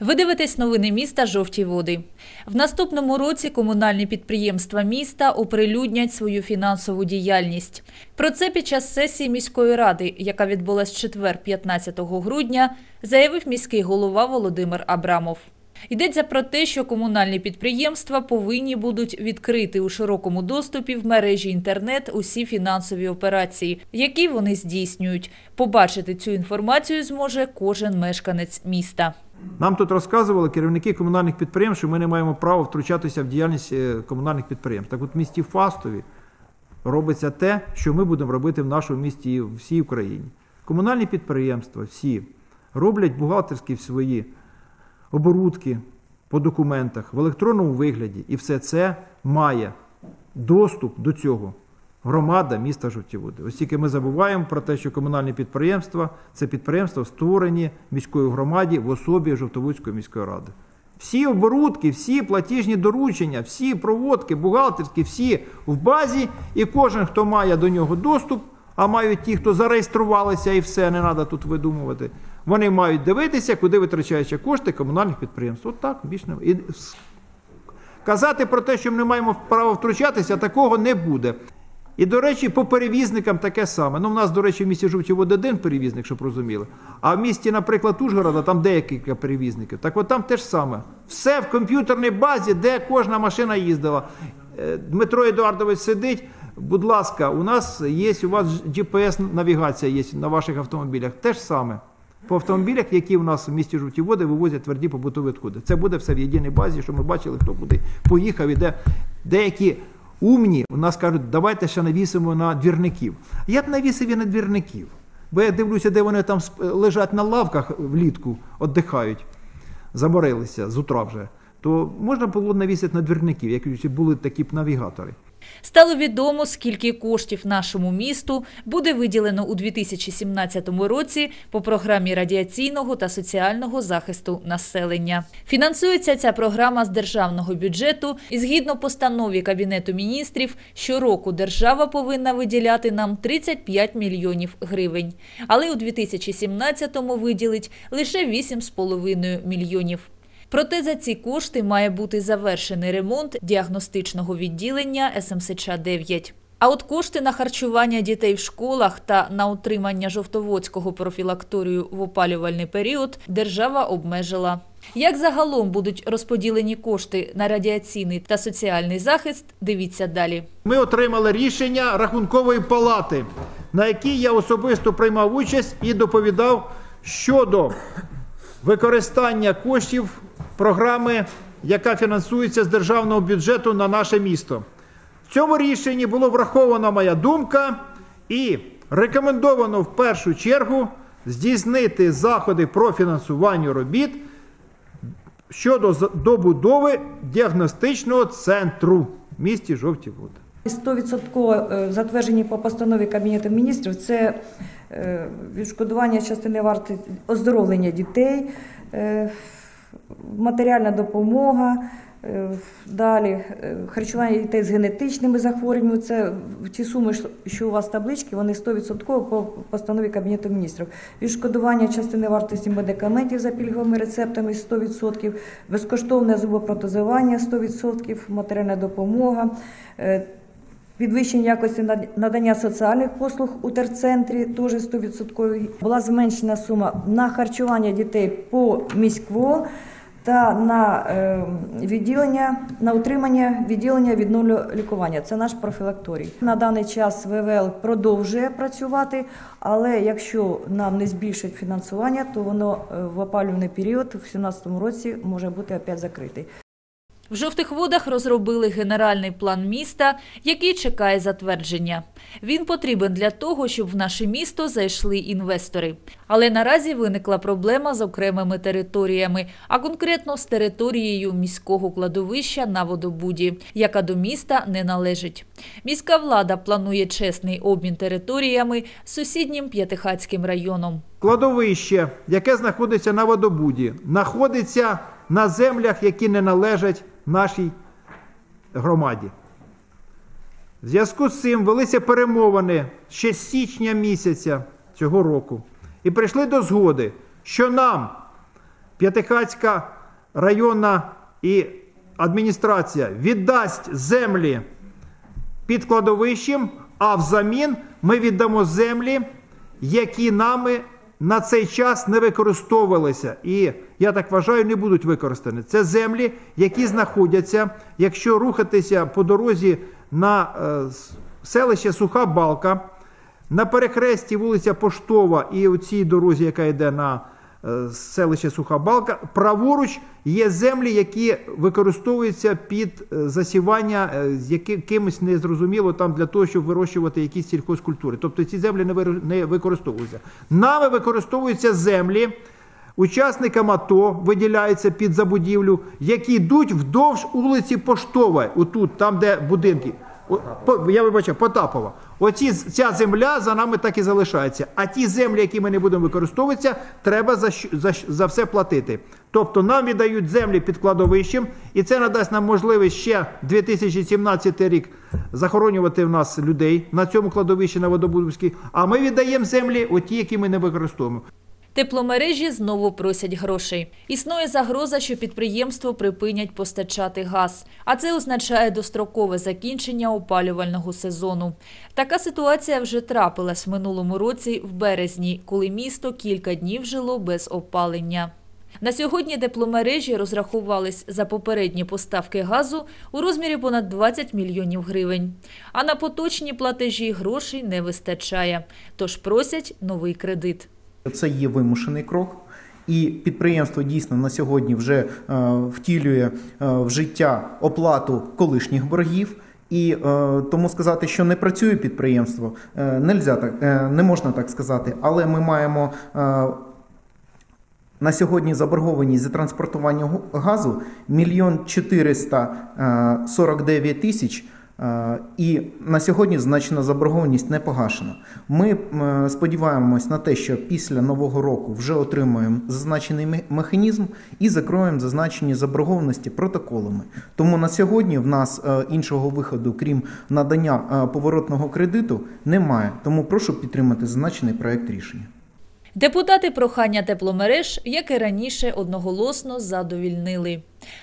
Ви дивитесь новини міста Жовті води. В наступному році комунальні підприємства міста оприлюднять свою фінансову діяльність. Про це під час сесії міської ради, яка відбулась четвер, 15 грудня, заявив міський голова Володимир Абрамов. Йдеться про те, що комунальні підприємства повинні будуть відкрити у широкому доступі в мережі інтернет усі фінансові операції, які вони здійснюють. Побачити цю інформацію зможе кожен мешканець міста. Нам тут розказували керівники комунальних підприємств, що ми не маємо права втручатися в діяльність е, комунальних підприємств. Так от в місті Фастові робиться те, що ми будемо робити в нашому місті і в всій Україні. Комунальні підприємства всі роблять бухгалтерські свої оборудки по документах в електронному вигляді, і все це має доступ до цього. Громада міста Жовтіводи. Ось тільки ми забуваємо про те, що комунальні підприємства це підприємства, створені міською громаді в особі Жовтоводської міської ради. Всі оборудки, всі платіжні доручення, всі проводки, бухгалтерські, всі в базі, і кожен, хто має до нього доступ, а мають ті, хто зареєструвалися і все, не треба тут видумувати. Вони мають дивитися, куди витрачаються кошти комунальних підприємств. От так, більш не і казати про те, що ми не маємо права втручатися, такого не буде. І, до речі, по перевізникам таке саме. Ну, в нас, до речі, в місті Жовтівод один перевізник, щоб розуміли. А в місті, наприклад, Ужгорода, там декілька перевізників. Так от там те ж саме. Все в комп'ютерній базі, де кожна машина їздила. Е, Дмитро Едуардович сидить. Будь ласка, у нас є, у вас GPS-навігація є на ваших автомобілях. Те ж саме. По автомобілях, які у нас в місті жовті води вивозять тверді побутові відходи. Це буде все в єдиній базі, що ми бачили, хто буде поїхав і де деякі умні у нас кажуть, давайте ще навісимо на двірників. Я б навісив і на двірників. Бо я дивлюся, де вони там лежать на лавках влітку, віддихають, заморилися з утра вже. То можна було навісити на двірників, як були такі б навігатори. Стало відомо, скільки коштів нашому місту буде виділено у 2017 році по програмі радіаційного та соціального захисту населення. Фінансується ця програма з державного бюджету, і згідно постанові Кабінету міністрів, щороку держава повинна виділяти нам 35 мільйонів гривень. Але у 2017-му виділить лише 8,5 мільйонів. Проте за ці кошти має бути завершений ремонт діагностичного відділення СМСЧ-9. А от кошти на харчування дітей в школах та на утримання жовтоводського профілакторію в опалювальний період держава обмежила. Як загалом будуть розподілені кошти на радіаційний та соціальний захист, дивіться далі. Ми отримали рішення рахункової палати, на якій я особисто приймав участь і доповідав щодо використання коштів програми, яка фінансується з державного бюджету на наше місто. В цьому рішенні було врахована моя думка і рекомендовано в першу чергу здійснити заходи про фінансування робіт щодо добудови діагностичного центру в місті Жовті Води. 100% е, затверджені по постанові Кабінету міністрів це е, відшкодування частини варти оздоровлення дітей, е, матеріальна допомога. е, Далі е, харчування дітей з генетичними захворюваннями. Це ті суми, що- у вас таблички, вони 100% по постанові Кабінету міністрів. Відшкодування частини вартості медикаментів за пільговими рецептами 100%, безкоштовне зубопротезування 100%, матеріальна допомога. Підвищення якості над- надання соціальних послуг у терцентрі теж 100%. Була зменшена сума на харчування дітей по міськво та на е, відділення на утримання відділення відновлення лікування. Це наш профілакторій. На даний час ВВЛ продовжує працювати, але якщо нам не збільшать фінансування, то воно е, в опалювальний період в 2017 році може бути опять закритий. В жовтих водах розробили генеральний план міста, який чекає затвердження. Він потрібен для того, щоб в наше місто зайшли інвестори. Але наразі виникла проблема з окремими територіями, а конкретно з територією міського кладовища на водобуді, яка до міста не належить. Міська влада планує чесний обмін територіями з сусіднім П'ятихатським районом. Кладовище, яке знаходиться на водобуді, знаходиться на землях, які не належать нашій громаді. В зв'язку з цим велися перемовини ще з січня місяця цього року і прийшли до згоди, що нам П'ятихатська районна і адміністрація віддасть землі під кладовищем, а взамін ми віддамо землі, які нами на цей час не використовувалися. І я так вважаю, не будуть використані. Це землі, які знаходяться, якщо рухатися по дорозі на е, селище Суха Балка, на перехресті вулиця Поштова і у цій дорозі, яка йде на е, селище Суха Балка, праворуч є землі, які використовуються під е, засівання з яки- кимось незрозуміло там для того, щоб вирощувати якісь сільхозкультури. Тобто ці землі не використовуються. Нами використовуються землі. Учасникам АТО виділяються під забудівлю, які йдуть вдовж вулиці Поштова, отут, там, де будинки. Я вибачаю, Потапова. Оці, ця земля за нами так і залишається. А ті землі, які ми не будемо використовуватися, треба за, за, за все платити. Тобто нам віддають землі під кладовищем, і це надасть нам можливість ще 2017 рік захоронювати в нас людей на цьому кладовищі на Водобудовській. А ми віддаємо землі, оті, які ми не використовуємо. Тепломережі знову просять грошей. Існує загроза, що підприємство припинять постачати газ, а це означає дострокове закінчення опалювального сезону. Така ситуація вже трапилась в минулому році в березні, коли місто кілька днів жило без опалення. На сьогодні тепломережі розрахувались за попередні поставки газу у розмірі понад 20 мільйонів гривень. А на поточні платежі грошей не вистачає, тож просять новий кредит. Це є вимушений крок. І підприємство дійсно на сьогодні вже е, втілює е, в життя оплату колишніх боргів. І е, тому сказати, що не працює підприємство, нельзя так, не можна так сказати. Але ми маємо на сьогодні заборгованість за транспортування газу мільйон 449 тисяч. Е, І на сьогодні значна заборгованість не погашена. Ми сподіваємось на те, що після нового року вже отримаємо зазначений механізм і закроємо зазначені заборгованості протоколами. Тому на сьогодні в нас е, іншого виходу, крім надання е, поворотного кредиту, немає. Тому прошу підтримати зазначений проект рішення. Депутати прохання тепломереж, як і раніше, одноголосно задовільнили.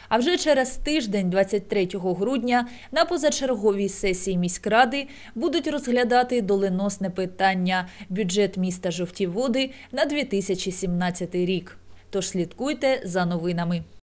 А вже через тиждень, 23 грудня, на позачерговій сесії міськради будуть розглядати доленосне питання бюджет міста Жовті Води на 2017 рік. Тож слідкуйте за новинами.